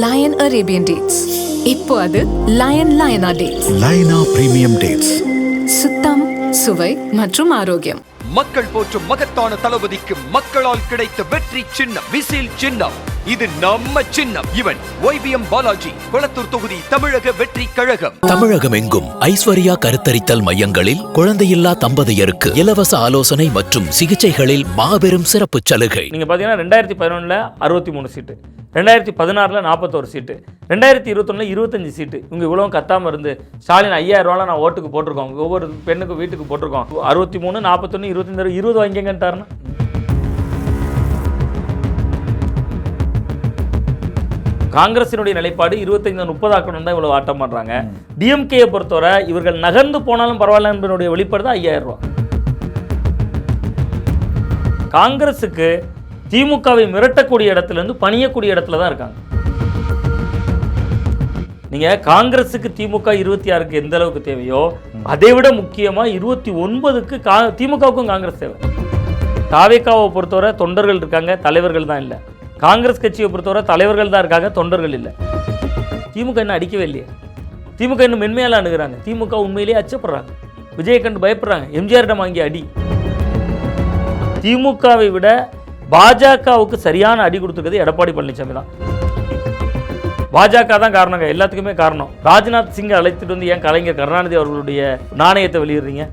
Line Arabian dates இப்போ அது line லயனா டேட்ஸ் லைனா பிரீமியம் டேட்ஸ் சுத்தம் சுவை மற்றும் ஆரோக்கியம். மக்கள் போற்றும் மகத்தான தளபதிக்கு மக்களால் கிடைத்த வெற்றி சின்னம் விசில் சின்னம். இது நம்ம சின்னம். இவன் ஒய்பிஎம் பாலாஜி கொளத்தூர் தொகுதி தமிழக வெற்றி கழகம். தமிழகம் எங்கும் ஐஸ்வர்யா கருத்தரித்தல் மையங்களில் குழந்தையில்லா தம்பதியருக்கு இலவச ஆலோசனை மற்றும் சிகிச்சைகளில் மாபெரும் சிறப்பு சலுகை. நீங்கள் பார்த்தீங்கன்னா ரெண்டாயிரத்தி பதினொன்றில் அறுபத்தி மூணு சீட்டு ரெண்டாயிரத்தி பதினாறில் நாற்பத்தோரு சீட்டு ரெண்டாயிரத்தி இருபத்தொன்னில் இருபத்தஞ்சு சீட்டு. இவங்க இவ்வளவும் கத்தாமல் இருந்து ஸ்டாலின் ஐயாயிரம் ரூபாலாம் நான் ஓட்டுக்கு போட்டிருக்கோம். ஒவ்வொரு பெண்ணுக்கும் வீட்டுக்கு போட்டிருக்கோம். அறுபத்தி மூணு நாற்பத்தொன்று இருபத்தஞ்சு இருபது வாங்கிங்கன்ட்டாருன்னா காங்கிரசினுடைய நிலைப்பாடு இருபத்தைந்து முப்பதாக்கணும் தான் இவ்வளவு ஆட்டம் பண்றாங்க. டிஎம்கேயை பொறுத்தவரை இவர்கள் நகர்ந்து போனாலும் பரவாயில்ல என்பதனுடைய வெளிப்பாடு தான் ஐயாயிரம் ரூபாய். காங்கிரஸுக்கு திமுகவை மிரட்டக்கூடிய இடத்துல இருந்து பணியக்கூடிய இடத்துல தான் இருக்காங்க. நீங்க காங்கிரஸுக்கு திமுக இருபத்தி ஆறுக்கு எந்த அளவுக்கு தேவையோ அதை விட முக்கியமா இருபத்தி ஒன்பதுக்கு கா திமுகவுக்கும் காங்கிரஸ் தேவை. தாவேக்காவை பொறுத்தவரை தொண்டர்கள் இருக்காங்க தலைவர்கள் தான் இல்லை. காங்கிரஸ் கட்சியை பொறுத்தவரை தலைவர்கள் தான் இருக்காங்க தொண்டர்கள் இல்லை. திமுக இன்னும் அடிக்கவே இல்லையே. திமுக இன்னும் மென்மையால் அணுகிறாங்க. திமுக உண்மையிலேயே அச்சப்படுறாங்க. விஜயை கண்டு பயப்படுறாங்க. எம்ஜிஆரிடம் வாங்கிய அடி. திமுகவை விட பாஜகவுக்கு சரியான அடி கொடுத்துருக்கிறது எடப்பாடி பழனிசாமி தான். பாஜக தான் காரணங்க. எல்லாத்துக்குமே காரணம். ராஜ்நாத் சிங்கை அழைத்துட்டு வந்து ஏன் கலைஞர் கருணாநிதி அவர்களுடைய நாணயத்தை வெளியிடுறீங்க?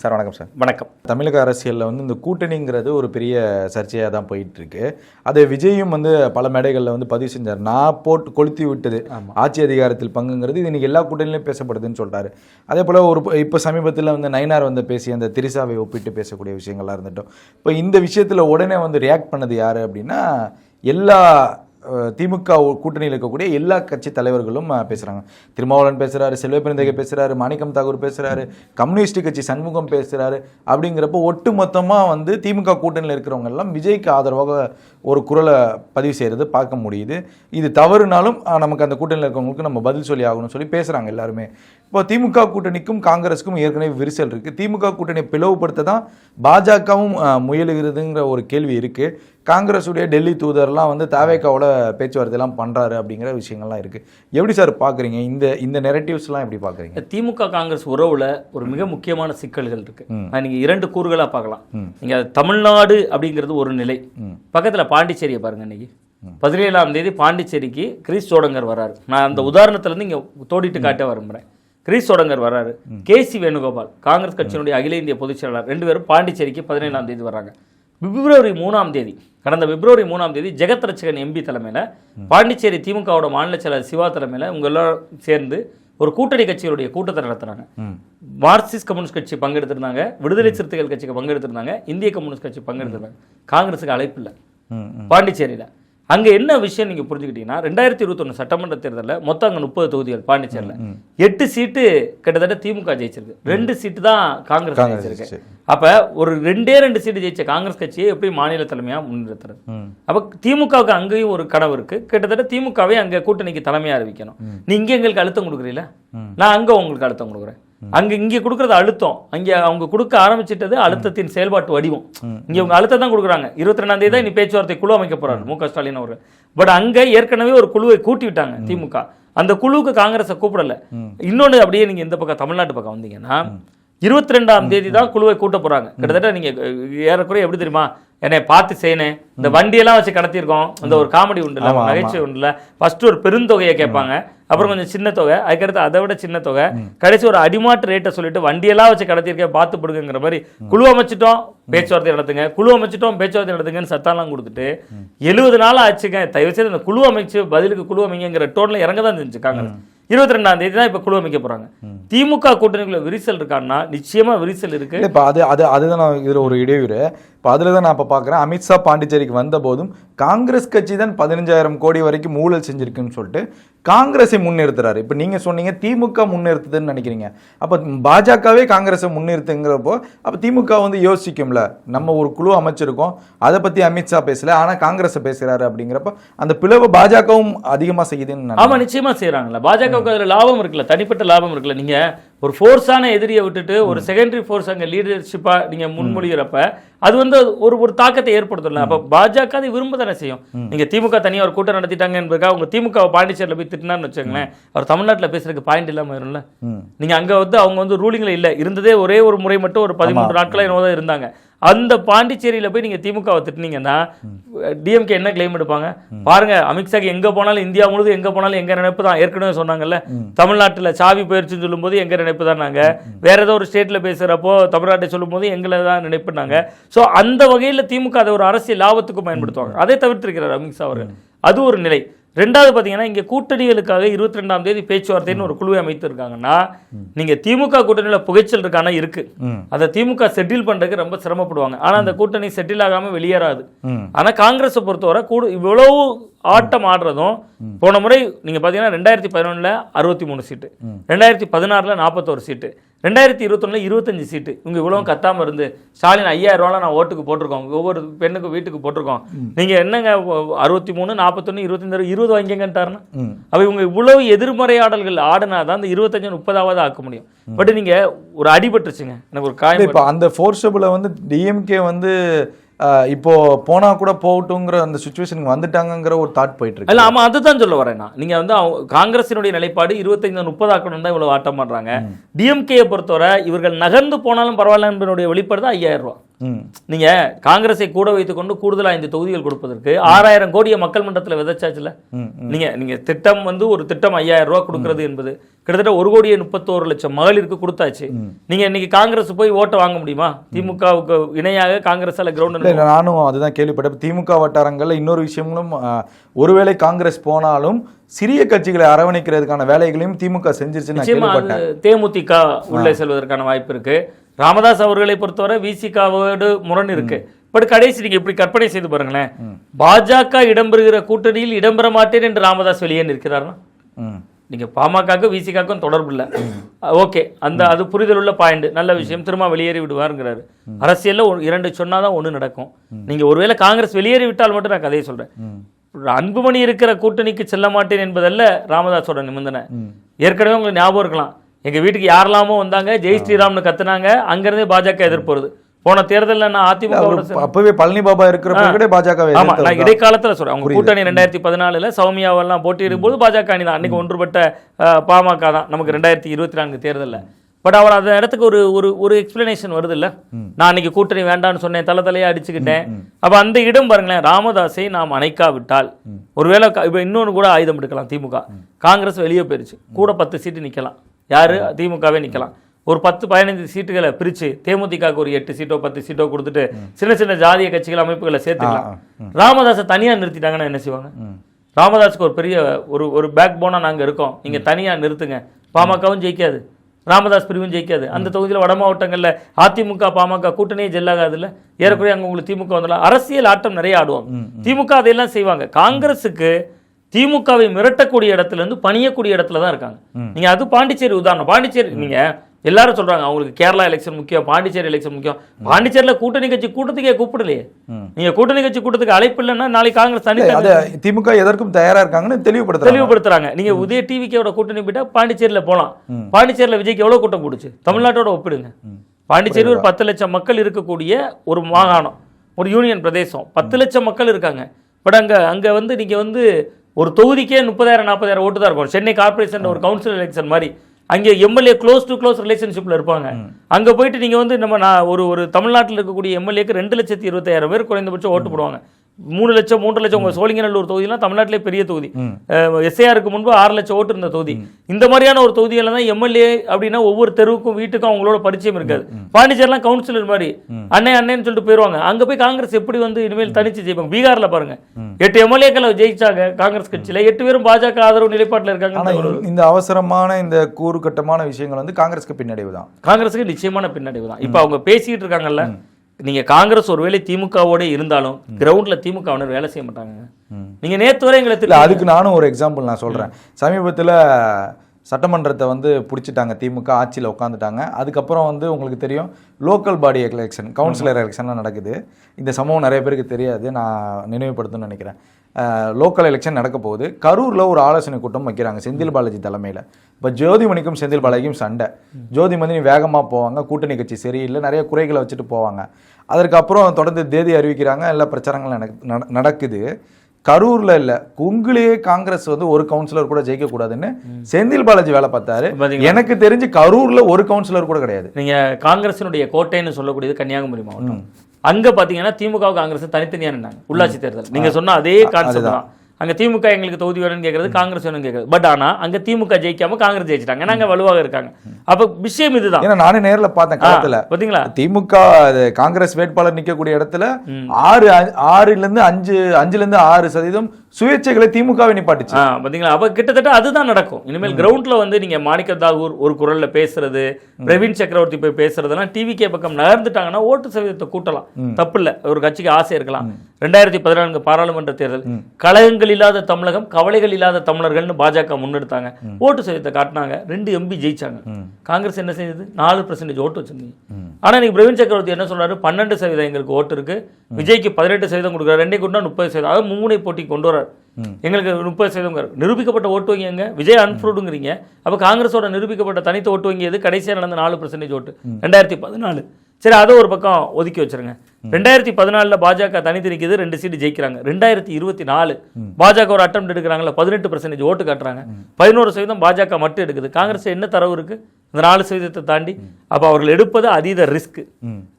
சார் வணக்கம் சார். வணக்கம். தமிழக அரசியலில் வந்து இந்த கூட்டணிங்கிறது ஒரு பெரிய சர்ச்சையாக தான் போயிட்டு இருக்கு அது விஜயும் வந்து பல மேடைகளில் வந்து பதிவு செஞ்சார். நான் போட்டு கொளுத்தி விட்டது. ஆட்சி அதிகாரத்தில் பங்குங்கிறது இது இன்னைக்கு எல்லா கூட்டணியிலும் பேசப்படுதுன்னு சொல்றாரு. அதே போல் ஒரு இப்போ சமீபத்தில் வந்து நயினார் வந்து பேசி அந்த திரிசாவை ஒப்பிட்டு பேசக்கூடிய விஷயங்கள்லாம் இருந்துட்டோம். இப்போ இந்த விஷயத்தில் உடனே வந்து ரியாக்ட் பண்ணது யார் அப்படின்னா எல்லா திமுக கூட்டணியில் இருக்கக்கூடிய எல்லா கட்சி தலைவர்களும் பேசுகிறாங்க திருமாவளவன் பேசுகிறாரு செல்வ பேசுகிறாரு மாணிக்கம் தாகூர் பேசுகிறாரு கம்யூனிஸ்ட் கட்சி சண்முகம் பேசுகிறாரு அப்படிங்கிறப்போ ஒட்டு வந்து திமுக கூட்டணியில் இருக்கிறவங்க எல்லாம் விஜய்க்கு ஆதரவாக ஒரு குரலை பதிவு செய்கிறது பார்க்க முடியுது. இது தவறுனாலும் நமக்கு அந்த கூட்டணியில் இருக்கிறவங்களுக்கு நம்ம பதில் சொல்லி ஆகணும்னு சொல்லி பேசுகிறாங்க எல்லாருமே. இப்போ திமுக கூட்டணிக்கும் காங்கிரஸுக்கும் ஏற்கனவே விரிசல் இருக்கு. திமுக கூட்டணியை பிளவுபடுத்த தான் பாஜகவும் முயலுகிறதுங்கிற ஒரு கேள்வி இருக்கு. காங்கிரஸுடைய டெல்லி தூதர்லாம் வந்து தாவேக்காவோட பேச்சுவார்த்தைலாம் பண்றாரு அப்படிங்கிற விஷயங்கள்லாம் இருக்கு. எப்படி சார் பாக்குறீங்க? இந்த இந்த நெரட்டிவ்ஸ்லாம் எப்படி பாக்குறீங்க? திமுக காங்கிரஸ் உறவுல ஒரு மிக முக்கியமான சிக்கல்கள் இருக்கு. அது நீங்க இரண்டு கூறுகளா பார்க்கலாம். நீங்க தமிழ்நாடு அப்படிங்கிறது ஒரு நிலை. பக்கத்துல பாண்டிச்சேரியை பாருங்க இன்னைக்கு. பதினேழாம் தேதி பாண்டிச்சேரிக்கு கிரீஸ் சோடங்கர் வராரு. நான் அந்த உதாரணத்துல இருந்து இங்க தோடிட்டு காட்ட விரும்புறேன். கிரீஸ் சோடங்கர் வராரு கேசி வேணுகோபால் காங்கிரஸ் கட்சியினுடைய அகில இந்திய பொதுச் செயலாளர். ரெண்டு பேரும் பாண்டிச்சேரிக்கு பதினேழாம் தேதி வர்றாங்க. பிப்ரவரி மூணாம் தேதி கடந்த பிப்ரவரி மூணாம் தேதி ஜெகத் ரட்சகன் எம்பி தலைமையில் பாண்டிச்சேரி திமுகவோட மாநில செயலர் சிவா தலைமையில் உங்க எல்லாரும் சேர்ந்து ஒரு கூட்டணி கட்சிகளுடைய கூட்டத்தை நடத்துறாங்க. மார்க்சிஸ்ட் கம்யூனிஸ்ட் கட்சி பங்கெடுத்திருந்தாங்க. விடுதலை சிறுத்தைகள் கட்சிக்கு பங்கெடுத்திருந்தாங்க. இந்திய கம்யூனிஸ்ட் கட்சி பங்கெடுத்திருந்தாங்க. காங்கிரஸுக்கு அழைப்பு இல்லை. பாண்டிச்சேரியில. அங்க என்ன விஷயம் நீங்க புரிஞ்சுக்கிட்டீங்கன்னா ரெண்டாயிரத்தி இருபத்தொன்னு சட்டமன்ற தேர்தலில் மொத்தம் அங்க முப்பது தொகுதிகள். பாண்டிச்சேரியில. எட்டு சீட்டு கிட்டத்தட்ட திமுக ஜெயிச்சிருக்கு. ரெண்டு சீட்டு தான் காங்கிரஸ் ஜெயிச்சிருக்கு. அப்ப ஒரு ரெண்டே ரெண்டு சீட்டு ஜெயிச்ச காங்கிரஸ் கட்சியை எப்படி மாநில தலைமையா முன்னிறுத்துறது? அப்ப திமுகவுக்கு அங்கேயும் ஒரு கனவு இருக்கு. கிட்டத்தட்ட திமுகவே அங்க கூட்டணிக்கு தலைமையா அறிவிக்கணும். நீ இங்க எங்களுக்கு அழுத்தம் கொடுக்குறீல நான் அங்க உங்களுக்கு அழுத்தம் கொடுக்குறேன். அங்க இங்க கொடுக்கறது அழுத்தம். அங்க அவங்க கொடுக்க ஆரம்பிச்சிட்டது அழுத்தத்தின் செயல்பாட்டு வடிவம். இங்க அவங்க அழுத்தம் தான் கொடுக்குறாங்க. இருபத்தி ரெண்டாம் தேதி தான் இனி பேச்சுவார்த்தை குழு அமைக்க போறாரு மு க ஸ்டாலின் அவர். பட் அங்க ஏற்கனவே ஒரு குழுவை கூட்டி விட்டாங்க திமுக. அந்த குழுவுக்கு காங்கிரஸை கூப்பிடல. இன்னொன்னு அப்படியே நீங்க இந்த பக்கம் தமிழ்நாட்டு பக்கம் வந்தீங்கன்னா இருபத்தி ரெண்டாம் தேதி தான் குழுவை கூட்ட போறாங்க. கிட்டத்தட்ட நீங்க ஏறக்குறைய எப்படி தெரியுமா? என்னை பார்த்து செய்யணேன் இந்த வண்டியெல்லாம் வச்சு கடத்தியிருக்கோம். அந்த ஒரு காமெடி உண்டுல. நகைச்சுவை உண்டுல. ஃபர்ஸ்ட் ஒரு பெருந்தொகையை கேட்பாங்க. அப்புறம் கொஞ்சம் சின்ன தொகை. அதுக்கடுத்து அதை விட சின்ன தொகை. கடைசி ஒரு அடிமாட்டு ரேட்டை சொல்லிட்டு வண்டியெல்லாம் வச்சு கடத்தியிருக்கேன் பார்த்து பிடுங்கிற மாதிரி குழு அமைச்சிட்டோம் பேச்சுவார்த்தை நடத்துங்க. குழு அமைச்சிட்டோம் பேச்சுவார்த்தை நடத்துங்கன்னு சத்தாலாம் கொடுத்துட்டு எழுபது நாள் ஆச்சுங்க. தயவு செய்து அந்த குழு அமைச்சு பதிலுக்கு குழு அமைங்கிற டோன்ல இறங்க தான் செஞ்சு காங்கிரஸ் இருபத்தி ரெண்டாம் தேதி தான் இப்ப குழு அமைக்க போறாங்க. திமுக கூட்டணிக்குள்ள விரிசல் இருக்கான்னா நிச்சயமா விரிசல் இருக்கு. இப்ப அது அது அதுதான் நான் இதுல ஒரு இடையூறு. இப்போ அதில் தான் நான் இப்போ பார்க்குறேன் அமித்ஷா பாண்டிச்சேரிக்கு வந்த போதும் காங்கிரஸ் கட்சி தான் பதினஞ்சாயிரம் கோடி வரைக்கும் ஊழல் செஞ்சிருக்குன்னு சொல்லிட்டு காங்கிரஸை முன்னிறுத்துறாரு. இப்போ நீங்கள் சொன்னீங்க திமுக முன்னிறுத்துதுன்னு நினைக்கிறீங்க. அப்போ பாஜகவே காங்கிரஸை முன்னிறுத்துங்கிறப்போ அப்போ திமுக வந்து யோசிக்கும்ல நம்ம ஒரு குழு அமைச்சிருக்கோம் அதை பற்றி அமித்ஷா பேசல ஆனால் காங்கிரஸை பேசுகிறாரு அப்படிங்கிறப்ப அந்த பிளவை பாஜகவும் அதிகமாக செய்யுதுன்னு ஆமாம் நிச்சயமாக செய்கிறாங்களே பாஜகவுக்கு அதில் லாபம் இருக்குல்ல தனிப்பட்ட லாபம் இருக்குல்ல. நீங்கள் ஒரு ஃபோர்ஸான எதிரியை விட்டுட்டு ஒரு செகண்டரி ஃபோர்ஸ் அங்கே லீடர்ஷிப்பாக நீங்கள் முன்மொழிகிறப்ப அது வந்து ஒரு ஒரு தாக்கத்தை ஏற்படுத்தல அப்ப பாஜக அதை விரும்ப தானே செய்யும் நீங்க திமுக தனியா ஒரு கூட்டம் நடத்திட்டாங்க என்பதுக்காக உங்க திமுக பாண்டிச்சேரியில் போய் திட்டினான்னு வச்சுக்கோங்களேன். அவர் தமிழ்நாட்டுல பேசுறதுக்கு பாயிண்ட் இல்லாம வரும்ல நீங்க அங்க வந்து அவங்க வந்து ரூலிங்ல இல்ல. இருந்ததே ஒரே ஒரு முறை மட்டும் ஒரு பதிமூன்று நாட்களா என்னவோ தான் இருந்தாங்க. அந்த பாண்டிச்சேரியில போய் நீங்க திமுகவை திட்டுனீங்கன்னா டிஎம்கே என்ன கிளைம் எடுப்பாங்க? பாருங்க அமித்ஷாக்கு எங்க போனாலும் இந்தியா முழுவதும் எங்க போனாலும் எங்க நினைப்பு தான். ஏற்கனவே சொன்னாங்கல்ல தமிழ்நாட்டுல சாவி போயிருச்சுன்னு சொல்லும்போது எங்க நினைப்பு தான் நாங்க. வேற ஏதோ ஒரு ஸ்டேட்ல பேசுறப்போ தமிழ்நாட்டை சொல்லும்போது எங்களை தான் நினைப்புனாங்க சோ அந்த வகையில திமுக அதை ஒரு அரசியல் லாபத்துக்கு பயன்படுத்துவாங்க. அதை தவிர்த்திருக்கிறார் அமித்ஷா அவர்கள். அது ஒரு நிலை. ரெண்டாவது பார்த்தீங்கன்னா இங்கே கூட்டணிகளுக்காக இருபத்தி ரெண்டாம் தேதி பேச்சுவார்த்தைன்னு ஒரு குழுவை அமைத்திருக்காங்கன்னா நீங்க திமுக கூட்டணியில் புகைச்சல் இருக்கானா இருக்கு. அதை திமுக செட்டில் பண்றதுக்கு ரொம்ப சிரமப்படுவாங்க. ஆனா அந்த கூட்டணி செட்டில் ஆகாம வெளியேறாது. ஆனா காங்கிரஸை பொறுத்தவரை கூட இவ்வளவு ஆட்டம் ஆடுறதும் போன முறை நீங்க பாத்தீங்கன்னா ரெண்டாயிரத்தி பதினொன்னுல அறுபத்தி மூணு சீட்டு ரெண்டாயிரத்தி பதினாறுல நாற்பத்தோரு சீட்டு ரெண்டாயிரத்தி இருபத்தொன்னுல இருபத்தஞ்சு சீட்டு. இவங்க இவ்வளவு கத்தாம இருந்து ஸ்டாலின் ஐயாயிரம் ரூபாய் நான் ஓட்டுக்கு போட்டிருக்கோம். ஒவ்வொரு பெண்ணுக்கும் வீட்டுக்கு போட்டிருக்கோம். நீங்க என்னங்க அறுபத்தி மூணு நாற்பத்தொன்னு இருபத்தஞ்சு இருபது வாங்கிங்கன்ட்டாருன்னா? அப்ப இவங்க இவ்வளவு எதிர்மறையாடல்கள் ஆடினாதான் அந்த இருபத்தஞ்சு முப்பதாவது ஆக்க முடியும். பட் நீங்க ஒரு அடிபட்டுருச்சுங்க. எனக்கு ஒரு காயம் இப்போ அந்த ஃபோர்ஸபிளை வந்து டிஎம்கே வந்து ஆஹ், இப்போ போனா கூட போகட்டுங்கிற அந்த சுச்சுவேஷனுக்கு வந்துட்டாங்கங்கிற ஒரு தாட் போயிட்டு இருக்கு. இல்ல ஆமா அதுதான் சொல்ல வரேன் நான். நீங்க வந்து அவங்க- காங்கிரசினுடைய நிலைப்பாடு இருபத்தைந்து முப்பது ஆக்கணும் தான் இவ்வளவு ஆட்டம் பண்றாங்க. டிஎம்கேயை பொறுத்தவரை இவர்கள் நகர்ந்து போனாலும் பரவாயில்ல என்பதனுடைய வெளிப்பாடு தான் ஐயாயிரம் ரூபாய். ம். நீங்க காங்கிரஸை கூட வைத்துக்கொண்டு கூடுதலா ஐந்து தொகுதிகள் கொடுப்பதற்கு ஆறாயிரம் கோடியை மக்கள் மன்றத்துல விதைச்சாச்சுல? நீங்க நீங்க திட்டம் வந்து ஒரு திட்டம் ஐயாயிரம் ரூபாய் கொடுக்கிறது என்பது கிட்டத்தட்ட ஒரு கோடியே முப்பத்தோரு லட்சம் மகளிருக்கு கொடுத்தாச்சு. நீங்க இன்னைக்கு காங்கிரஸ் போய் ஓட்டை வாங்க முடியுமா? திமுகவுக்கு இணையாக காங்கிரஸால கிரவுண்ட் நானும் அதுதான் கேள்விப்பட்டேன். திமுக வட்டாரங்கள்ல இன்னொரு விஷயங்களும் ஒருவேளை காங்கிரஸ் போனாலும் சிறிய கட்சிகளை அரவணைக்கிறதுக்கான வேலைகளையும் திமுக கேள்விப்பட்டேன். தேமுதிக உள்ளே செல்வதற்கான வாய்ப்பு இருக்கு. ராமதாஸ் அவர்களை பொறுத்தவரை விசிகாவோடு முரண் இருக்கு. பட் கடைசி நீங்க இப்படி கற்பனை செய்து பாருங்களேன். பாஜக இடம்பெறுகிற கூட்டணியில் இடம்பெற மாட்டேன் என்று ராமதாஸ் வெளியே நிற்கிறார்னா. நீங்க பாமகக்கும் விசிகாக்கும் தொடர்பு இல்லை. ஓகே. அந்த அது புரிதல் உள்ள பாயிண்ட் நல்ல விஷயம். திரும்ப வெளியேறி விடுவாருங்கிறாரு. அரசியல்ல இரண்டு சொன்னாதான் ஒண்ணு நடக்கும். நீங்க ஒருவேளை காங்கிரஸ் வெளியேறி விட்டால் மட்டும் நான் கதையை சொல்றேன். அன்புமணி இருக்கிற கூட்டணிக்கு செல்ல மாட்டேன் என்பதல்ல ராமதாஸோட நிபந்தனை. ஏற்கனவே உங்களுக்கு ஞாபகம் இருக்கலாம். எங்க வீட்டுக்கு யாரெல்லாமோ வந்தாங்க ஜெய் ஸ்ரீராம்னு கத்துனாங்க அங்கிருந்தே பாஜக எதிர்ப்பு வருது போன தேர்தல்ல நான் அதிமுக அப்பவே பழனி பாபா இருக்கிறப்ப கூட பாஜக ஆமா நான். இடைக்காலத்துல சொல்றேன். அவங்க. கூட்டணி ரெண்டாயிரத்தி பதினாலுல சௌமியாவெல்லாம் போட்டியிடும் போது பாஜக அணி தான். அன்னைக்கு ஒன்றுபட்ட பாமக தான் நமக்கு ரெண்டாயிரத்தி இருபத்தி நான்கு தேர்தல்ல. பட் அவர் அந்த இடத்துக்கு ஒரு ஒரு ஒரு எக்ஸ்பிளனேஷன் வருது இல்ல நான் அன்னைக்கு கூட்டணி வேண்டாம்னு சொன்னேன் தலை தலையா அடிச்சுக்கிட்டேன். அப்ப அந்த இடம் பாருங்களேன் ராமதாஸை நாம் அணைக்காவிட்டால் ஒருவேளை இப்ப இன்னொன்னு கூட ஆயுதம் எடுக்கலாம் திமுக. காங்கிரஸ் வெளியே போயிருச்சு. கூட பத்து சீட்டு நிக்கலாம். யாரு? திமுகவே நிக்கலாம். ஒரு பத்து பதினைந்து சீட்டுகளை பிரிச்சு தேமுதிகக்கு ஒரு எட்டு சீட்டோ பத்து சீட்டோ கொடுத்துட்டு சின்ன சின்ன ஜாதிய கட்சிகள் அமைப்புகளை சேர்த்துக்கலாம். ராமதாஸை தனியா நிறுத்திட்டாங்கன்னா என்ன செய்வாங்க? ராமதாஸுக்கு ஒரு பெரிய ஒரு ஒரு பேக் போனா நாங்க இருக்கோம். நீங்க தனியா நிறுத்துங்க. பாமகவும் ஜெயிக்காது. ராமதாஸ் பிரிவும் ஜெயிக்காது. அந்த தொகுதியில் வட மாவட்டங்கள்ல அதிமுக பாமக கூட்டணியே ஜெல்லாகாதுல்ல. ஏறக்குறைய அங்க உங்களுக்கு திமுக வந்துடலாம். அரசியல் ஆட்டம் நிறைய ஆடுவாங்க. திமுக அதையெல்லாம் செய்வாங்க. காங்கிரஸுக்கு திமுகவை மிரட்டக்கூடிய இடத்துல இருந்து பணியக்கூடிய இடத்துல தான் இருக்காங்க. நீங்க அது பாண்டிச்சேரி உதாரணம். பாண்டிச்சேரி நீங்க எல்லாரும் சொல்றாங்க அவங்களுக்கு கேரளா எலெக்ஷன் முக்கியம் பாண்டிச்சேரி எலெக்ஷன் முக்கியம். பாண்டிச்சேரியில கூட்டணி கட்சி கூட்டத்துக்கே கூப்பிடலையே. நீங்க கூட்டணி கட்சி கூட்டத்துக்கு அழைப்பு இல்லைன்னா நாளைக்கு காங்கிரஸ் தனி திமுக எதற்கும் தயாரா இருக்காங்கன்னு தெளிவுபடுத்துறாங்க. தெளிவுபடுத்துறாங்க. நீங்க உதய டிவிக்கோட கூட்டணி போயிட்டா பாண்டிச்சேரியில போலாம். பாண்டிச்சேரியில விஜய்க்கு எவ்வளவு கூட்டம் போடுச்சு தமிழ்நாட்டோட ஒப்பிடுங்க. பாண்டிச்சேரி ஒரு பத்து லட்சம் மக்கள் இருக்கக்கூடிய ஒரு மாகாணம் ஒரு யூனியன் பிரதேசம். பத்து லட்சம் மக்கள் இருக்காங்க. பட் அங்க அங்க வந்து நீங்க வந்து ஒரு தொகுதிக்கே முப்பதாயிரம் நாற்பதாயிரம் ஓட்டு தான் இருக்கும். சென்னை கார்பரேஷன் ஒரு கவுன்சில் எலெக்ஷன் மாதிரி. அங்கே எம்எல்ஏ க்ளோஸ் டு க்ளோஸ் ரிலேஷன்ஷிப்ல இருப்பாங்க. அங்க போயிட்டு நீங்க வந்து நம்ம நான் ஒரு ஒரு தமிழ்நாட்டில் இருக்கக்கூடிய எம்எல்ஏக்கு ரெண்டு லட்சத்தி இருபத்தாயிரம் பேர் குறைந்தபட்சம் ஓட்டு போடுவாங்க. மூணு லட்சம் மூன்று லட்சம் உங்க சோழிங்கநல்லூர் தொகுதியெல்லாம் தமிழ்நாட்டிலே பெரிய தொகுதி. எஸ்ஏஆருக்கு முன்பு ஆறு லட்சம் ஓட்டு இருந்த தொகுதி. இந்த மாதிரியான ஒரு தொகுதியில தான் எம்எல்ஏ அப்படின்னா ஒவ்வொரு தெருவுக்கும் வீட்டுக்கும் அவங்களோட பரிச்சயம் இருக்காது. பாண்டிச்சேரிலாம் கவுன்சிலர் மாதிரி. அண்ணே அண்ணேன்னு சொல்லிட்டு போயிருவாங்க. அங்க போய் காங்கிரஸ் எப்படி வந்து இனிமேல் தனிச்சு ஜெயிப்பாங்க? பீகார்ல பாருங்க. எட்டு எம்எல்ஏக்களை ஜெயிச்சாங்க காங்கிரஸ் கட்சியில. எட்டு பேரும் பாஜக ஆதரவு நிலைப்பாட்டில் இருக்காங்க. இந்த அவசரமான இந்த கூறுகட்டமான விஷயங்கள் வந்து காங்கிரஸ்க்கு பின்னடைவு தான். காங்கிரஸுக்கு நிச்சயமான பின்னடைவு தான். இப்போ அவங்க பேசிக்கிட்டு இருக்காங்கல்ல. நீங்க காங்கிரஸ் ஒருவேளை திமுகவோட இருந்தாலும் கிரவுண்ட்ல திமுகவினர் வேலை செய்ய மாட்டாங்க. நீங்க நேத்து வரை எங்களை திட்டி- அதுக்கு நானும் ஒரு எக்ஸாம்பிள் நான் சொல்றேன். சமீபத்துல சட்டமன்றத்தை வந்து பிடிச்சிட்டாங்க. திமுக ஆட்சியில் உட்காந்துட்டாங்க அதுக்கப்புறம் வந்து உங்களுக்கு தெரியும் லோக்கல் பாடி எலெக்ஷன் கவுன்சிலர் எலெக்ஷன்லாம் நடக்குது. இந்த சம்பவம் நிறைய பேருக்கு தெரியாது. நான் நினைவுபடுத்தணும்னு நினைக்கிறேன். லோக்கல் எலெக்ஷன் நடக்க போகுது. கரூரில் ஒரு ஆலோசனை கூட்டம் வைக்கிறாங்க செந்தில் பாலாஜி தலைமையில். இப்போ ஜோதிமணிக்கும் செந்தில் பாலாஜிக்கும் சண்டை. ஜோதிமணி வேகமாக போவாங்க. கூட்டணி கட்சி சரியில்லை. நிறைய குறைகளை வச்சுட்டு போவாங்க. அதற்கப்புறம் தொடர்ந்து தேதி அறிவிக்கிறாங்க. எல்லா பிரச்சாரங்களும் நடக்கு- நட- நடக்குது. கரூர்ல இல்ல. உங்களையே காங்கிரஸ் வந்து ஒரு கவுன்சிலர் கூட ஜெயிக்க கூடாதுன்னு செந்தில் பாலாஜி வேலை பார்த்தாரு? எனக்கு தெரிஞ்சு கரூர்ல ஒரு கவுன்சிலர் கூட கிடையாது. நீங்க காங்கிரசினுடைய கோட்டைன்னு சொல்லக்கூடியது கன்னியாகுமரி மாவட்டம். அங்க பாத்தீங்கன்னா திமுக காங்கிரஸ் தனித்தனியா நின்னாங்க. உள்ளாட்சி தேர்தல். நீங்க சொன்ன அதே கான்செப்ட் தான். அங்க திமுக எங்களுக்கு தொகுதி வேணும்னு கேக்குறது காங்கிரஸ் வேணும்னு கேக்குறது. பட் ஆனா அங்க திமுக ஜெயிக்காம காங்கிரஸ் ஜெயிச்சிட்டாங்க. அங்க வலுவாக இருக்காங்க. அப்ப விஷயம் இதுதான். ஏன்னா நானே நேர்ல பார்த்தேன் களத்துல. ஆ, பாத்தீங்களா? திமுக காங்கிரஸ் வேட்பாளர் நிக்கக்கூடிய இடத்துல ஆறு அ- ஆறுல இருந்து அஞ்சு அஞ்சுல இருந்து ஆறு சதவீதம் சுயேட்சைகளை திமுகவை நிப்பாட்டுச்சு. ஆ பாத்தீங்களா? அப்ப கிட்டத்தட்ட அதுதான் நடக்கும். இனிமேல் கிரவுண்ட்ல வந்து நீங்க மாணிக்க தாகூர் ஒரு குரல்ல பேசுறது பிரவீன் சக்கரவர்த்தி போய் பேசுறதெல்லாம் டிவிகே பக்கம் நகர்ந்துட்டாங்கன்னா ஓட்டு சதவீதத்தை கூட்டலாம். தப்பு இல்ல ஒரு கட்சிக்கு ஆசை இருக்கலாம். ரெண்டாயிரத்தி பதினான்கு பாராளுமன்ற தேர்தல். கழகங்கள் இல்லாத தமிழகம் கவலைகள் இல்லாத தமிழர்கள்னு பாஜக முன்னெடுத்தாங்க. ஓட்டு சதவீதத்தை காட்டினாங்க. ரெண்டு எம்பி ஜெயிச்சாங்க. காங்கிரஸ் என்ன செஞ்சது நாலு பர்சன்டேஜ் ஓட்டு வச்சிருந்தீங்க. ஆனா நீங்க பிரவீன் சக்கரவர்த்தி என்ன சொல்றாரு? பன்னெண்டு சதவீதம் எங்களுக்கு ஓட்டு இருக்கு. விஜய்க்கு பதினெட்டு சதவீதம் கொடுக்குறாரு. ரெண்டே கூட்டினா முப்பது சதவீதம். அதாவது மும்முனை போட்டி கொண்டு வர்றாரு. எங்களுக்கு முப்பது சதவீதம் நிரூபிக்கப்பட்ட ஓட்டு வங்கி எங்க? விஜய் அன்ஃப்ரூடுங்கிறீங்க அப்ப காங்கிரஸோட நிரூபிக்கப்பட்ட தனித்த ஓட்டு வங்கி எது? கடைசியா நடந்த நாலு பர்சன்டேஜ் ஓட்டு. ரெண்டாயிரத்தி பதினாலு. சரி அதை ஒரு பக்கம் ஒதுக்கி வச்சிருங்க. ரெண்டாயிரத்தி பதினாலுல பாஜக தனித்து நிக்குது ரெண்டு சீட்டு ஜெயிக்கிறாங்க. ரெண்டாயிரத்தி இருபத்தி நாலு பாஜக ஒரு அட்டம் எடுக்கிறாங்களா பதினெட்டு பர்சன்டேஜ் ஓட்டு காட்டுறாங்க. பதினோரு சதவீதம் பாஜக மட்டும் எடுக்குது. காங்கிரஸ் என்ன தரவு இருக்கு? இந்த நாலு சதவீதத்தை தாண்டி. அப்ப அவர்கள் எடுப்பது அதீத ரிஸ்க்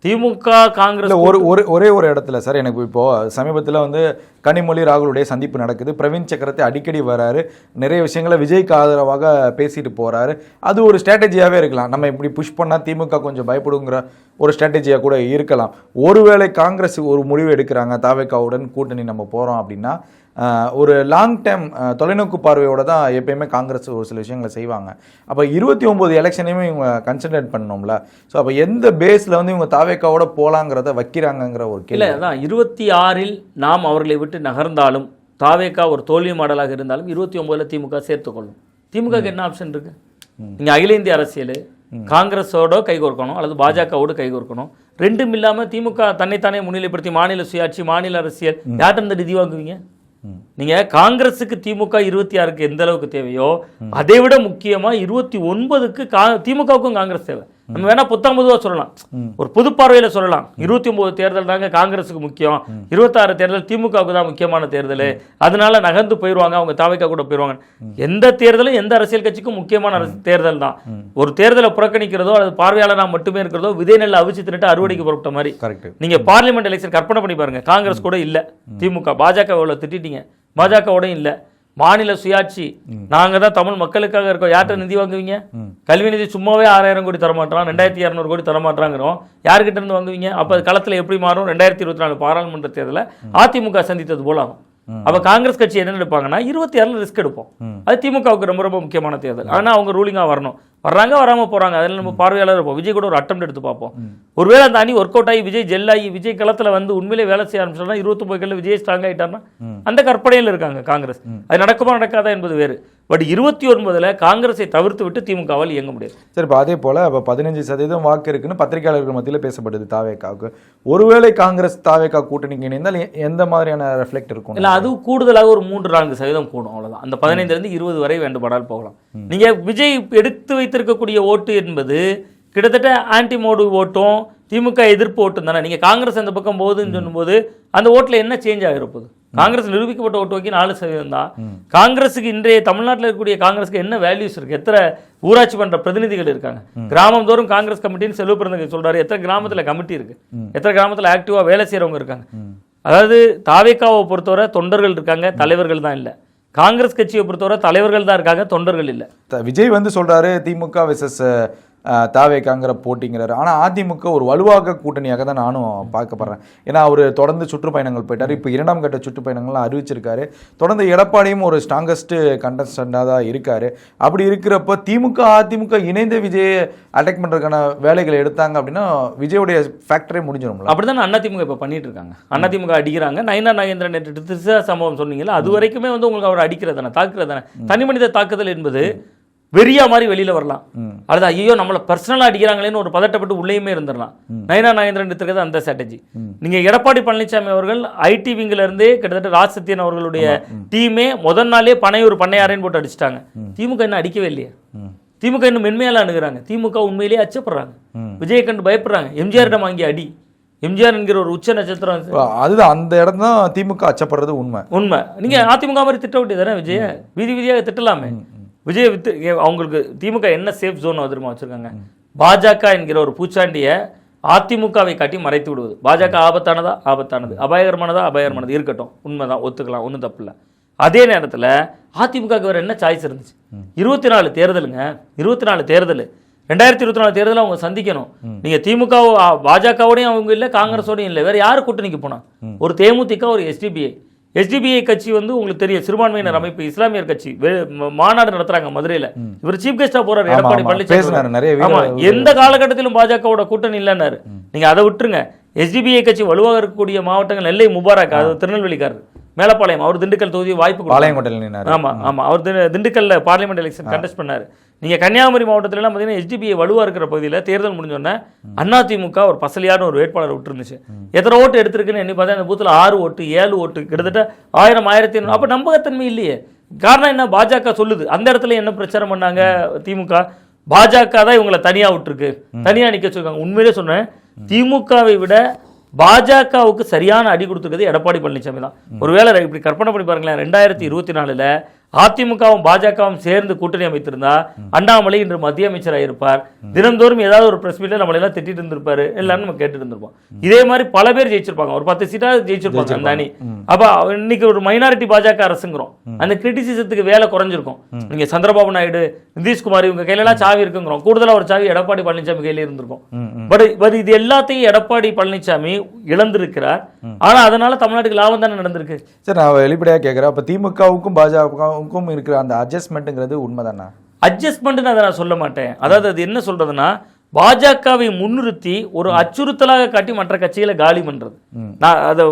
திமுக காங்கிரஸ் ஒரு ஒரு ஒரே ஒரு இடத்துல சார் எனக்கு இப்போ சமீபத்துல வந்து கனிமொழி ராகுலுடைய சந்திப்பு நடக்குது. பிரவீன் சக்கரத்தை அடிக்கடி வராரு. நிறைய விஷயங்களை விஜய்க்கு ஆதரவாக பேசிட்டு போறாரு. அது ஒரு ஸ்ட்ராட்டஜியாவே இருக்கலாம். நம்ம இப்படி புஷ் பண்ணா திமுக கொஞ்சம் பயப்படுங்கிற ஒரு ஸ்ட்ராட்டஜியா கூட இருக்கலாம். ஒருவேளை காங்கிரஸ் ஒரு முடிவு எடுக்கிறாங்க தாவேக்காவுடன் கூட்டணி நம்ம போறோம் அப்படின்னா ஒரு லாங் டைம் தொலைநோக்கு பார்வையோட தான் எப்பயுமே காங்கிரஸ் ஒரு சில விஷயங்களை செய்வாங்க. அப்போ இருபத்தி ஒன்பது எலெக்ஷனையுமே இவங்க கன்சிடர் பண்ணணும்ல? ஸோ அப்போ எந்த பேஸில் வந்து இவங்க தாவேக்காவோட போலாங்கிறத வைக்கிறாங்கங்கிற ஒரு கேள்வி. அதான் இருபத்தி ஆறில் நாம் அவர்களை விட்டு நகர்ந்தாலும் தாவேக்கா ஒரு தோல்வி மாடலாக இருந்தாலும் இருபத்தி ஒன்பதுல திமுக சேர்த்துக்கொள்ளும் திமுக என்ன ஆப்ஷன் இருக்கு? நீங்க அகில இந்திய அரசியல் காங்கிரஸோட கைகோர்க்கணும் அல்லது பாஜகவோடு கைகோர்க்கணும் ரெண்டும் இல்லாம திமுக தன்னைத்தானே முன்னிலைப்படுத்தி மாநில சுயாட்சி மாநில அரசியல் யார்கிட்ட இருந்து நிதி வாங்குவீங்க? நீங்க காங்கிரஸுக்கு திமுக இருபத்தி ஆறுக்கு எந்த அளவுக்கு தேவையோ அதை விட முக்கியமா இருபத்தி ஒன்பதுக்கு திமுகவுக்கும் காங்கிரஸ் தேவை. நம்ம வேணா புத்தாம் பொதுவா சொல்லலாம் ஒரு பொது பார்வையில சொல்லலாம். இருபத்தி ஒன்பது தேர்தல் தாங்க காங்கிரஸுக்கு முக்கியம். இருபத்தாறு தேர்தல் திமுகவுக்கு தான் முக்கியமான தேர்தல். அதனால நகர்ந்து போயிருவாங்க அவங்க தாவைக்கா கூட போயிருவாங்க. எந்த தேர்தலும் எந்த அரசியல் கட்சிக்கும் முக்கியமான அரசு- தேர்தல் தான். ஒரு தேர்தலை புறக்கணிக்கிறதோ அல்லது பார்வையாளரா மட்டுமே இருக்கிறதோ விதை நெல்லை அவிச்சு தின்னுட்டு அறுவடைக்கு புறப்பட்ட மாதிரி. நீங்க பார்லிமெண்ட் எலெக்ஷன் கற்பனை பண்ணி பாருங்க. காங்கிரஸ் கூட இல்ல. திமுக பாஜக திட்டிட்டீங்க. பாஜகவோட இல்ல. மாநில சுயாட்சி. நாங்க தான் தமிழ் மக்களுக்காக இருக்கோம். யார்கிட்ட நிதி வாங்குவீங்க? கல்வி நிதி சும்மாவே ஆறாயிரம் கோடி தரமாட்டான் ரெண்டாயிரத்தி இரநூறு கோடி தரமாட்டாங்கிறோம் யார்கிட்ட இருந்து வாங்குவீங்க? அப்ப அது களத்துல எப்படி மாறும்? ரெண்டாயிரத்தி இருபத்தி நாலு பாராளுமன்ற தேர்தலில் அதிமுக சந்தித்தது போல ஆகும். அப்ப காங்கிரஸ் கட்சி என்ன எடுப்பாங்கன்னா இருபத்தி ஆறுல ரிஸ்க் எடுப்போம். அது திமுகவுக்கு ரொம்ப ரொம்ப முக்கியமான தேர்தல். ஆனா அவங்க ரூலிங்கா வரணும். வர்றாங்க வராம போறாங்க. அதில் நம்ம பார்வையாளர் இருப்போம். விஜய் கூட ஒரு அட்டம் எடுத்து பார்ப்போம். ஒருவேளை அந்த அணி ஒர்க் அவுட் ஆகி விஜய் ஜெல் ஆகி விஜய் களத்துல வந்து உண்மையிலே வேலை செய்ய ஆரம்பிச்சோம்னா இருபத்தொம்பது கல்ல விஜய் ஸ்ட்ராங் ஆயிட்டாருன்னா அந்த கற்பனையில் இருக்காங்க காங்கிரஸ். அது நடக்குமா நடக்காதா என்பது வேறு. பட் இருபத்தி ஒன்பதுல காங்கிரஸை தவிர்த்து விட்டு திமுகவால் இயங்க முடியாது. சரி இப்போ அதே போல இப்போ பதினஞ்சு சதவீதம் வாக்கு இருக்குன்னு பத்திரிகையாளர்கள் மத்தியில் பேசப்படுது தாவேக்காவுக்கு. ஒருவேளை காங்கிரஸ் தாவேக்கா கூட்டணிக்கு இணைந்தால் எந்த மாதிரியான ரெஃப்ளெக்ட் இருக்கும்? இல்ல அது கூடுதலாக ஒரு மூன்று நான்கு சதவீதம் கூடும் அவ்வளவுதான். அந்த பதினைந்துல இருந்து இருபது வரை வேண்டுமானால் போகலாம். நீங்க விஜய் எடுத்து வைத்திருக்கக்கூடிய ஓட்டு என்பது கிட்டத்தட்ட ஆன்டி மோடு ஓட்டும் திமுக எதிர்ப்பு ஓட்டும் தானே. நீங்க காங்கிரஸ் அந்த பக்கம் போகுதுன்னு சொல்லும்போது அந்த ஓட்டுல என்ன சேஞ்ச் ஆகிருப்போது காங்கிரஸ் நிரூபிக்கப்பட்ட ஓட்டு வங்கி நாலு சதவீதம் தான். காங்கிரஸுக்கு இன்றைய தமிழ்நாட்டில் இருக்கக்கூடிய காங்கிரஸுக்கு என்ன வேல்யூஸ் இருக்கு? எத்தனை ஊராட்சி மன்ற பிரதிநிதிகள் இருக்காங்க? கிராமம் தோறும் காங்கிரஸ் கமிட்டின்னு செல்வ பிறந்தங்க சொல்றாரு. எத்தனை கிராமத்துல கமிட்டி இருக்கு? எத்தனை கிராமத்துல ஆக்டிவா வேலை செய்றவங்க இருக்காங்க? அதாவது தாவேக்காவை பொறுத்தவரை தொண்டர்கள் இருக்காங்க தலைவர்கள் தான் இல்லை. காங்கிரஸ் கட்சியை பொறுத்தவரை தலைவர்கள் தான் இருக்காங்க தொண்டர்கள் இல்லை. த- விஜய் வந்து சொல்கிறாரு திமுக விசஸ் தாவேக்காங்கிற போட்டிங்கிறாரு. ஆனா அதிமுக ஒரு வலுவாக கூட்டணியாக தான் நானும் பார்க்கப்படுறேன் ஏன்னா அவர் தொடர்ந்து சுற்றுப்பயணங்கள் போயிட்டாரு. இப்போ இரண்டாம் கட்ட சுற்றுப்பயணங்கள்லாம் அறிவிச்சிருக்காரு. தொடர்ந்து எடப்பாடியும் ஒரு ஸ்ட்ராங்கஸ்ட் கண்டஸ்டண்டாக தான் இருக்காரு. அப்படி இருக்கிறப்ப திமுக அதிமுக இணைந்து விஜய் அட்டாக் பண்றதுக்கான வேலைகளை எடுத்தாங்க அப்படின்னா விஜயோடைய ஃபேக்டரே முடிஞ்சிடும்ல. அப்படிதான் அதிமுக இப்போ பண்ணிட்டு இருக்காங்க அதிமுக அடிக்கிறாங்க. நயனா நாகேந்திரன் நேற்று திருசா சம்பவம் சொன்னீங்கல்ல அது வரைக்குமே வந்து உங்களுக்கு அவர் அடிக்கிறதானே தாக்குறதானே தனி மனித தாக்குதல் என்பது வெறியா மாதிரி வெளியில வரலாம். அல்லது ஐயோ நம்மளை பர்சனலா அடிக்கிறாங்களேன்னு ஒரு பதட்டப்பட்டு உள்ளேயுமே இருந்துடலாம். நயனா நாகேந்திரன் எடுத்துக்கிறது அந்த ஸ்ட்ராட்டஜி நீங்க எடப்பாடி பழனிசாமி அவர்கள் ஐடி விங்ல இருந்தே கிட்டத்தட்ட ராஜ் சத்யன் அவர்களுடைய டீமே முதல் நாளே பனையூர் பண்ணையாரேன்னு போட்டு அடிச்சிட்டாங்க. திமுக இன்னும் அடிக்கவே இல்லையே. திமுக இன்னும் மென்மையால அணுகுறாங்க. திமுக உண்மையிலேயே அச்சப்படுறாங்க. விஜயை கண்டு பயப்படுறாங்க. எம்ஜிஆரிடம் வாங்கி அடி. எம்ஜிஆர் என்கிற ஒரு உச்ச நட்சத்திரம் அதுதான். அந்த இடம் தான் திமுக அச்சப்படுறது உண்மை. உண்மை. நீங்க அதிமுக மாதிரி திட்ட வேண்டியது தானே விஜய? வீதி வீதியாக திட்டலாமே. விஜய் வித்து அவங்களுக்கு திமுக என்ன சேஃப் ஜோன் தெரியுமா வச்சிருக்காங்க. பாஜக என்கிற ஒரு பூச்சாண்டியை அதிமுகவை காட்டி மறைத்து விடுவது. பாஜக ஆபத்தானதா? ஆபத்தானது. அபாயகரமானதா? அபாயகரமானது. இருக்கட்டும். உண்மைதான். ஒத்துக்கலாம். ஒன்றும் தப்பு இல்லை. அதே நேரத்தில் அதிமுகவுக்கு வேற என்ன சாய்ஸ் இருந்துச்சு? இருபத்தி நாலு தேர்தலுங்க. இருபத்தி நாலு தேர்தல். ரெண்டாயிரத்தி இருபத்தி நாலு தேர்தலை அவங்க சந்திக்கணும். நீங்க திமுக பாஜகவோடையும் அவங்க இல்லை காங்கிரஸோடையும் இல்லை. வேற யாரு கூட்டணிக்கு போனா? ஒரு தேமுதிக ஒரு எஸ்டிபிஐ எஸ்டிபிஐ கட்சி வந்து உங்களுக்கு தெரியும் சிறுபான்மையினர் அமைப்பு இஸ்லாமியர் கட்சி. மாநாடு நடத்துறாங்க மதுரையில. இவர் சீஃப் கெஸ்டா போறாரு எடப்பாடி. பழனிசாமி ஆமா எந்த காலகட்டத்திலும் பாஜகவோட கூட்டணி இல்லைன்னாரு. நீங்க அதை விட்டுருங்க. எஸ்டிபிஐ கட்சி வலுவாக இருக்கக்கூடிய மாவட்டங்கள் நெல்லை முபாரக் அது திருநெல்வேலிக்காரர். மேலப்பாளையம் அவர் திண்டுக்கல் தொகுதி வாய்ப்பு ஆமா ஆமா. அவர் திண்டு- திண்டுக்கல்ல பார்லிமெண்ட் எலெக்ஷன் கண்டெஸ்ட் பண்ணாரு. நீங்க கன்னியாகுமரி மாவட்டத்துல எல்லாம் பாத்தீங்கன்னா எஸ்டிபிஐ வலுவா இருக்கிற பகுதியில தேர்தல் முடிஞ்சோடனே அதிமுக ஒரு பசலியான ஒரு வேட்பாளர் விட்டுருந்துச்சு. எத்தனை ஓட்டு எடுத்திருக்குன்னு எண்ணி பார்த்தா அந்த பூத்தில் ஆறு ஓட்டு ஏழு ஓட்டு கிட்டத்தட்ட ஆயிரம் ஆயிரத்தி ஐநூறு. அப்போ நம்பகத்தன்மை இல்லையே. காரணம் என்ன? பாஜக சொல்லுது. அந்த இடத்துல என்ன பிரச்சாரம் பண்ணாங்க திமுக? பாஜக தான் இவங்களை தனியா விட்டுருக்கு. தனியா நிக்க வச்சுருக்காங்க உண்மையிலே சொன்னேன் திமுகவை விட பாஜகவுக்கு சரியான அடி கொடுத்துருக்கிறது எடப்பாடி பழனிசாமி தான். ஒருவேளை இப்படி கற்பனை பண்ணி பாருங்களேன். ரெண்டாயிரத்தி இருபத்தி நாலுல அதிமுகவும் பாஜகவும் சேர்ந்து கூட்டணி அமைத்திருந்தா அண்ணாமலை இன்று மத்திய அமைச்சராக இருப்பார். தினந்தோறும் ஏதாவது ஒரு பிரஸ் மீட்ல நம்மளை எல்லாம் திட்டிட்டு இருந்திருப்பாரு. எல்லாரும் நம்ம கேட்டுட்டு இருந்திருப்போம். இதே மாதிரி பல பேர் ஜெயிச்சிருப்பாங்க. ஒரு பத்து சீட்டா ஜெயிச்சிருப்பாங்க அந்த அணி அப்ப இன்னைக்கு ஒரு மைனாரிட்டி பாஜக அரசுங்கிறோம். அந்த கிரிட்டிசிசத்துக்கு வேலை குறைஞ்சிருக்கும். நீங்க சந்திரபாபு நாயுடு நிதிஷ்குமார் இவங்க கையில எல்லாம் சாவி இருக்குங்கிறோம். கூடுதலா ஒரு சாவி எடப்பாடி பழனிசாமி கையில இருந்திருக்கும். பட் பட் இது எல்லாத்தையும் எடப்பாடி பழனிசாமி இழந்திருக்கிறார். ஆனா அதனால தமிழ்நாட்டுக்கு லாபம் தானே நடந்திருக்கு? சரி நான் வெளிப்படையாக கேட்குறேன் அப்போ திமுகவுக்கும் பாஜகவுக்கும் இருக்கிற அந்த அட்ஜஸ்ட்மெண்ட்டுங்கிறது உண்மைதானா? அட்ஜஸ்ட்மெண்ட்னு அதை நான் சொல்ல மாட்டேன். அதாவது அது என்ன சொல்றதுன்னா பாஜகவை முன்னிறுத்தி ஒரு அச்சுறுத்தலாக காட்டி மற்ற கட்சிகளை காலி பண்றது. நான் அதை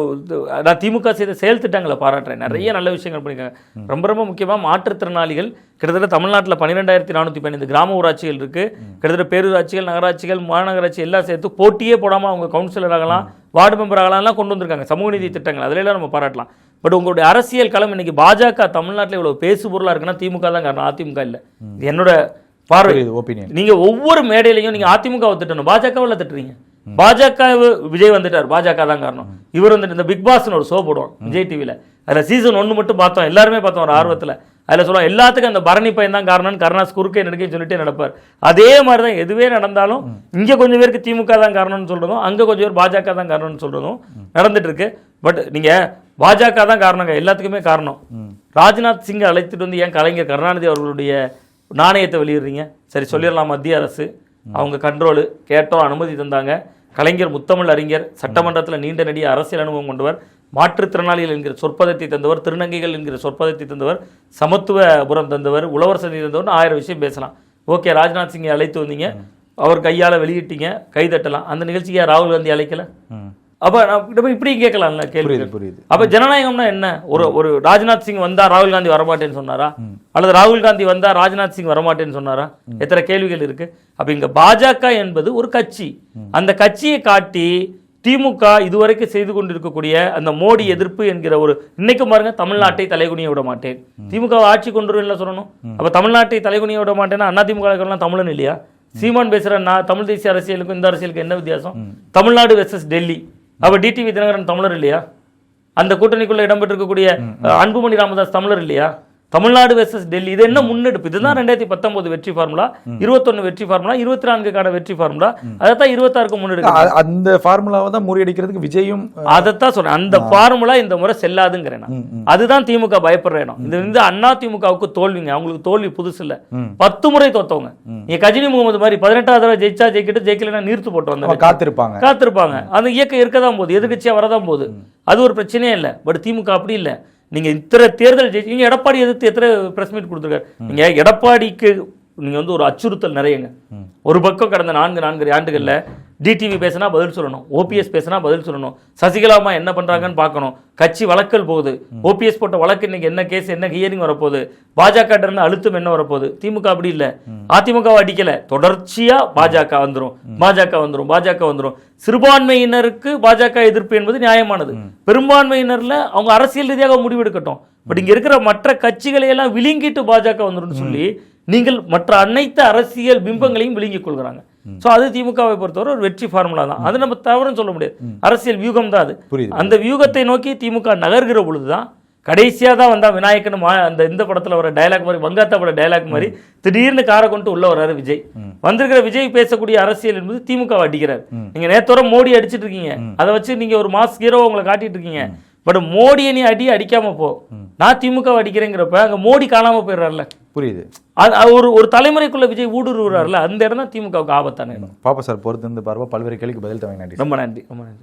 நான் திமுக செய்த செயல் திட்டங்களை பாராட்டுறேன். நிறைய நல்ல விஷயங்கள் பண்ணியிருக்காங்க. ரொம்ப ரொம்ப முக்கியமா மாற்றுத்திறனாளிகள் கிட்டத்தட்ட தமிழ்நாட்டில் பன்னிரெண்டாயிரத்தி நானூற்றி பன்னெண்டு கிராம ஊராட்சிகள் இருக்கு. கிட்டத்தட்ட பேரூராட்சிகள் நகராட்சிகள் மாநகராட்சி எல்லாம் சேர்த்து போட்டியே போடாம அவங்க கவுன்சிலர் ஆகலாம் வார்டு மெம்பர் ஆகலாம் எல்லாம் கொண்டு வந்திருக்காங்க. சமூக நீதி திட்டங்கள் அதுல எல்லாம் நம்ம பாராட்டலாம். பட் உங்களுடைய அரசியல் களம் இன்னைக்கு பாஜக தமிழ்நாட்டில் இவ்வளவு பேசு பொருளா இருக்குன்னா திமுக தான் காரணம். அதிமுக இல்லை. இது என்னோட பார்வை. புரியுது ஒப்பீனியன் நீங்க ஒவ்வொரு மேடையிலையும் நீங்க அதிமுகவை திட்டணும். பாஜகவில் திட்டுறீங்க. பாஜக விஜய் வந்துட்டார். பாஜக தான் காரணம். இவர் வந்துட்டு இந்த பிக் பாஸ்னு ஒரு ஷோ போடுவோம் விஜய் டிவில அதுல சீசன் ஒன்று மட்டும் பார்த்தோம். எல்லாருமே பார்த்தோம் ஒரு ஆர்வத்துல. அதுல சொல்லுவோம் எல்லாத்துக்கும் அந்த பரணி பையன் தான் காரணம்னு கருணாஸ் குறுக்கே நடுக்கே சொல்லிட்டே நடப்பார். அதே மாதிரி தான் எதுவே நடந்தாலும் இங்க கொஞ்சம் பேருக்கு திமுக தான் காரணம்னு சொல்றதும் அங்க கொஞ்சம் பேர் பாஜக தான் காரணம்னு சொல்றதும் நடந்துட்டு இருக்கு. பட் நீங்க பாஜக தான் காரணங்க எல்லாத்துக்குமே காரணம். ராஜ்நாத் சிங்கை அழைத்துட்டு வந்து ஏன் கலைஞர் கருணாநிதி அவர்களுடைய நாணயத்தை வெளியிடுறீங்க? சரி சொல்லிடலாம் மத்திய அரசு. அவங்க கண்ட்ரோலு கேட்டோம் அனுமதி தந்தாங்க. கலைஞர் முத்தமிழ் அறிஞர் சட்டமன்றத்தில் நீண்ட நெடிய அரசியல் அனுபவம் கொண்டவர். மாற்றுத்திறனாளிகள் என்கிற சொற்பதத்தை தந்தவர் திருநங்கைகள் என்கிற சொற்பதத்தை தந்தவர் சமத்துவபுரம் தந்தவர் உழவர் சந்தி தந்தவர் ஆயிரம் விஷயம் பேசலாம். ஓகே ராஜ்நாத் சிங்கை அழைத்து வந்தீங்க. அவர் கையால் வெளியிட்டீங்க கை தட்டலாம். அந்த நிகழ்ச்சிக்கு ராகுல் காந்தி அழைக்கல? அப்ப நம்ம இப்படி கேட்கலாம்ல கேள்வி புரியுது அப்ப ஜனநாயகம்னா என்ன? ஒரு ஒரு ராஜ்நாத் சிங் வந்தா ராகுல் காந்தி வரமாட்டேன்னு சொன்னாரா? அல்லது ராகுல் காந்தி வந்தா ராஜ்நாத் சிங் வரமாட்டேன்னு சொன்னாரா? எத்தனை கேள்விகள் இருக்கு? அப்ப இங்க பாஜக என்பது ஒரு கட்சி. அந்த கட்சியை காட்டி திமுக இதுவரைக்கும் செய்து கொண்டிருக்கக்கூடிய அந்த மோடி எதிர்ப்பு என்கிற ஒரு இன்னைக்கும் பாருங்க தமிழ்நாட்டை தலைகுனிய விட மாட்டேன். திமுக ஆட்சி கொண்டு வரும்ல சொல்லணும். அப்ப தமிழ்நாட்டை தலைகுனிய விட மாட்டேன்னா அண்ணா திமுக தமிழன் இல்லையா? சீமான் பேசுற நான் தமிழ் தேசிய அரசியலுக்கும் இந்த அரசியலுக்கும் என்ன வித்தியாசம்? தமிழ்நாடு வெர்சஸ் டெல்லி. அப்ப டிடிவி தினகரன் தமிழர் இல்லையா? அந்த கூட்டணிக்குள்ள இடம்பெற்றிருக்கக்கூடிய அன்புமணி ராமதாஸ் தமிழர் இல்லையா? தமிழ்நாடு வெர்சஸ் டெல்லி. இது என்ன முன்னெடுப்பு? இதுதான் ரெண்டாயிரத்தி பத்தொன்பது வெற்றி ஃபார்முலா இருபத்தொன்னு வெற்றி ஃபார்முலா இருபத்தி நான்குக்கான வெற்றி ஃபார்முலா அதைத்தான் இருபத்தாறுக்கு முன்னெடுக்க அந்த ஃபார்முலாவை தான் முறியடிக்கிறதுக்கு விஜயும் அதைத்தான் சொல்றேன். அந்த ஃபார்முலா இந்த முறை செல்லாதுங்கிறேன். அதுதான் திமுக பயப்படுற இடம். இது வந்து அண்ணா திமுகவுக்கு தோல்விங்க. அவங்களுக்கு தோல்வி புதுசு இல்ல பத்து முறை தோத்தவங்க. நீங்க கஜினி முகமது மாதிரி பதினெட்டாவது தடவை ஜெயிச்சா ஜெயிக்கிட்டு ஜெயிக்கலன்னா நீர்த்து போட்டு வந்தாங்க காத்திருப்பாங்க. காத்திருப்பாங்க. அந்த இயக்கம் இருக்கதான் போகுது. எதிர்கட்சியா வரதான் போகுது. அது ஒரு பிரச்சனையே இல்லை. பட் திமுக அப்படி இல்லை. நீங்க இத்தனை தேர்தல் ஜெயிச்சு நீங்க எடப்பாடி எதிர்த்து எத்தனை பிரஸ் மீட் கொடுத்துருக்காரு? நீங்க எடப்பாடிக்கு நீங்க வந்து ஒரு அச்சுறுத்தல் நிறையங்க. ஒரு பக்கம் கடந்த நான்கு நான்கு ஆண்டுகள்ல டிடிவி பேசினா பதில் சொல்லணும். ஓபிஎஸ் பேசினா பதில் சொல்லணும். சசிகலாமா என்ன பண்றாங்கன்னு பார்க்கணும். கட்சி வழக்கல் போகுது. ஓபிஎஸ் போட்ட வழக்கு இன்னைக்கு என்ன கேஸ் என்ன ஹியரிங் வரப்போகுது? பாஜக இருந்து அழுத்தம் என்ன வரப்போகுது? திமுக அப்படி இல்ல. அதிமுக அடிக்கல. தொடர்ச்சியா பாஜக வந்துரும். பாஜக வந்துரும். பாஜக வந்துரும். சிறுபான்மையினருக்கு பாஜக எதிர்ப்பு என்பது நியாயமானது. பெரும்பான்மையினர்ல அவங்க அரசியல் ரீதியாக முடிவெடுக்கட்டும். பட் இங்க இருக்கிற மற்ற கட்சிகளை எல்லாம் விழுங்கிட்டு பாஜக வந்துரும்னு சொல்லி நீங்கள் மற்ற அனைத்து அரசியல் பிம்பங்களையும் விழுங்கிக் கொள்கிறாங்க. ஸோ அது திமுகவை பொறுத்தவரை ஒரு வெற்றி ஃபார்முலா தான். அது நம்ம தவறுன்னு சொல்ல முடியாது. அரசியல் வியூகம் தான் அது. அந்த வியூகத்தை நோக்கி திமுக நகர்கிற பொழுது தான் கடைசியாக தான் வந்தா விநாயகன் அந்த இந்த படத்தில் வர டயலாக் மாதிரி வங்காத்தா பட டயலாக் மாதிரி திடீர்னு காரை கொண்டு உள்ள வராரு விஜய். வந்திருக்கிற விஜய் பேசக்கூடிய அரசியல் என்பது திமுக அடிக்கிறார். நீங்க நேத்தோட மோடி அடிச்சிட்டு இருக்கீங்க. அதை வச்சு நீங்க ஒரு மாஸ் ஹீரோ உங்களை காட்டிட்டு இருக்கீங்க. பட் மோடியை நீ அடி அடிக்காம போ. நான் திமுக அடிக்கிறேங்கிறப்ப அங்க மோடி காணாம போயிடுறாருல. புரியுது. அது ஒரு ஒரு தலைமுறைக்குள்ள விஜய் ஊடுருவுறாருல அந்த இடம் தான் திமுகவுக்கு ஆபத்தான இடம். பாப்பா சார் பொறுத்து இருந்து பார்வை பல்வேறு கேள்விக்கு பதில் தவங்க நன்றி ரொம்ப நன்றி ரொம்ப நன்றி.